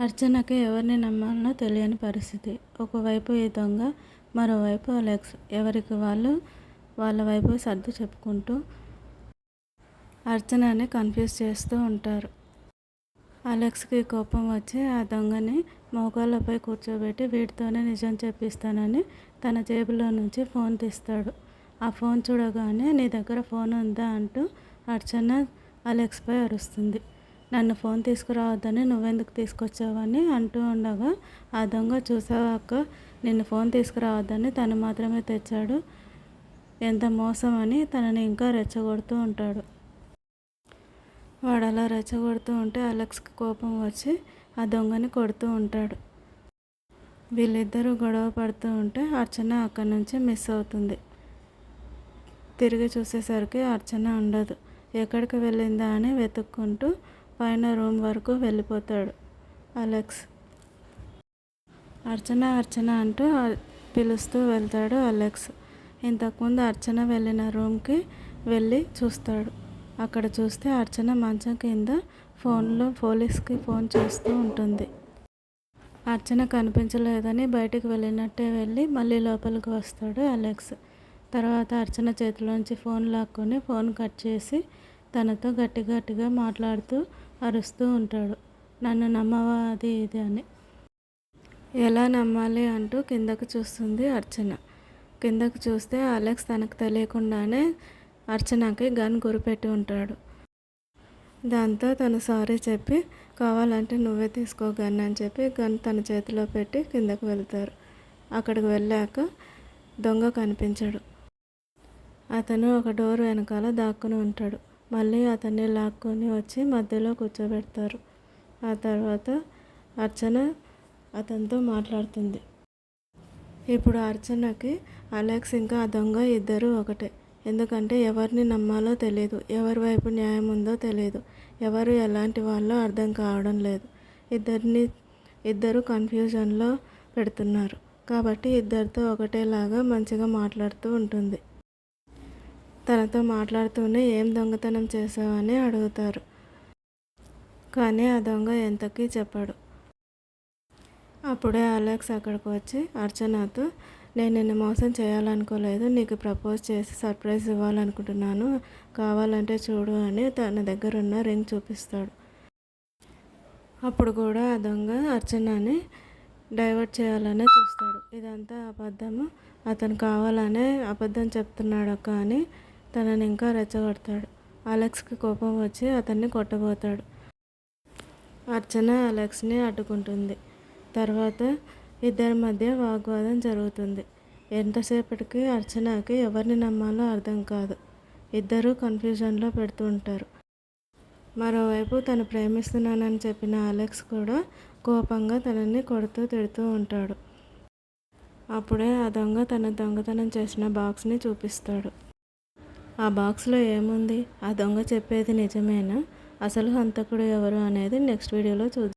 అర్చనకి ఎవరిని నమ్మాలనో తెలియని పరిస్థితి. ఒకవైపు ఈ దొంగ, మరోవైపు అలెక్స్. ఎవరికి వాళ్ళు వాళ్ళ వైపు సర్దు చెప్పుకుంటూ అర్చనని కన్ఫ్యూజ్ చేస్తూ ఉంటారు. అలెక్స్కి కోపం వచ్చి ఆ దొంగని మోకాళ్ళపై కూర్చోబెట్టి వీటితోనే నిజం చెప్పిస్తానని తన జేబులో నుంచి ఫోన్ తీస్తాడు. ఆ ఫోన్ చూడగానే నీ దగ్గర ఫోన్ ఉందా అంటూ అర్చన అలెక్స్పై అరుస్తుంది. నన్ను ఫోన్ తీసుకురావద్దని నువ్వెందుకు తీసుకొచ్చావని అంటూ ఉండగా ఆ దొంగ చూసావా నిన్ను ఫోన్ తీసుకురావద్దని తను మాత్రమే తెచ్చాడు. ఎంత మోసం అని తనని ఇంకా రెచ్చగొడుతూ ఉంటాడు. వాడు అలా రెచ్చగొడుతూ ఉంటే అలెక్స్కి కోపం వచ్చి ఆ దొంగని కొడుతూ ఉంటాడు. వీళ్ళిద్దరూ గొడవ పడుతూ ఉంటే అర్చన అక్కడి నుంచి మిస్ అవుతుంది. తిరిగి చూసేసరికి అర్చన ఉండదు. ఎక్కడికి వెళ్ళిందా అని వెతుక్కుంటూ పైన రూమ్ వరకు వెళ్ళిపోతాడు అలెక్స్. అర్చన అర్చన అంటూ పిలుస్తూ వెళ్తాడు అలెక్స్. ఇంతకుముందు అర్చన వెళ్ళిన రూమ్కి వెళ్ళి చూస్తాడు. అక్కడ చూస్తే అర్చన మంచం కింద ఫోన్లో పోలీస్కి ఫోన్ చేస్తూ ఉంటుంది. అర్చన కనిపించలేదని బయటికి వెళ్ళినట్టే వెళ్ళి మళ్ళీ లోపలికి వస్తాడు అలెక్స్. తర్వాత అర్చన చేతిలోంచి ఫోన్ లాక్కొని ఫోన్ కట్ చేసి తనతో గట్టి గట్టిగా మాట్లాడుతూ అరుస్తూ ఉంటాడు. నన్ను నమ్మవా అది ఇది అని. ఎలా నమ్మాలి అంటూ కిందకు చూస్తుంది అర్చన. కిందకు చూస్తే అలెక్స్ తనకు తెలియకుండానే అర్చనకి గన్ గురిపెట్టి ఉంటాడు. దాంతో తను సారీ చెప్పి కావాలంటే నువ్వే తీసుకో గన్ అని చెప్పి గన్ తన చేతిలో పెట్టి కిందకు వెళ్తారు. అక్కడికి వెళ్ళాక దొంగ కనిపించడు. అతను ఒక డోర్ వెనకాల దాక్కుని ఉంటాడు. మళ్ళీ అతన్ని లాక్కొని వచ్చి మధ్యలో కూర్చోబెడతారు. ఆ తర్వాత అర్చన అతనితో మాట్లాడుతుంది. ఇప్పుడు అర్చనకి అలెక్స్ ఇంకా ఆ దొంగ ఇద్దరు ఒకటే. ఎందుకంటే ఎవరిని నమ్మాలో తెలియదు ఎవరి వైపు న్యాయం ఉందో తెలియదు ఎవరు ఎలాంటి వాళ్ళో అర్థం కావడం లేదు. ఇద్దరిని ఇద్దరు కన్ఫ్యూజన్లో పెడుతున్నారు. కాబట్టి ఇద్దరితో ఒకటేలాగా మంచిగా మాట్లాడుతూ ఉంటుంది. తనతో మాట్లాడుతూనే ఏం దొంగతనం చేశావని అడుగుతారు. కానీ ఆ దొంగ ఎంతకీ చెప్పడు. అప్పుడే అలెక్స్ అక్కడికి వచ్చి అర్చనతో నేను నిన్ను మోసం చేయాలనుకోలేదు. నీకు ప్రపోజ్ చేసి సర్ప్రైజ్ ఇవ్వాలనుకుంటున్నాను. కావాలంటే చూడు అని తన దగ్గరున్న రింగ్ చూపిస్తాడు. అప్పుడు కూడా ఆ దొంగ అర్చనని డైవర్ట్ చేయాలనే చూస్తాడు. ఇదంతా అబద్ధము అతను కావాలనే అబద్ధం చెప్తున్నాడు కానీ తనని ఇంకా రెచ్చగొడతాడు. అలెక్స్కి కోపం వచ్చి అతన్ని కొట్టబోతాడు. అర్చన అలెక్స్ని అడ్డుకుంటుంది. తర్వాత ఇద్దరి మధ్య వాగ్వాదం జరుగుతుంది. ఎంతసేపటికి అర్చనకి ఎవరిని నమ్మాలో అర్థం కాదు. ఇద్దరూ కన్ఫ్యూజన్లో పెడుతూ పెడుతుంటారు. మరోవైపు తను ప్రేమిస్తున్నానని చెప్పిన అలెక్స్ కూడా కోపంగా తనని కొడుతూ తిడుతూ ఉంటాడు. అప్పుడే ఆ దొంగ తన దొంగతనం చేసిన బాక్స్ని చూపిస్తాడు. ఆ బాక్స్లో ఏముంది? ఆ దొంగ చెప్పేది నిజమేనా? అసలు హంతకుడు ఎవరు అనేది నెక్స్ట్ వీడియోలో చూద్దాం.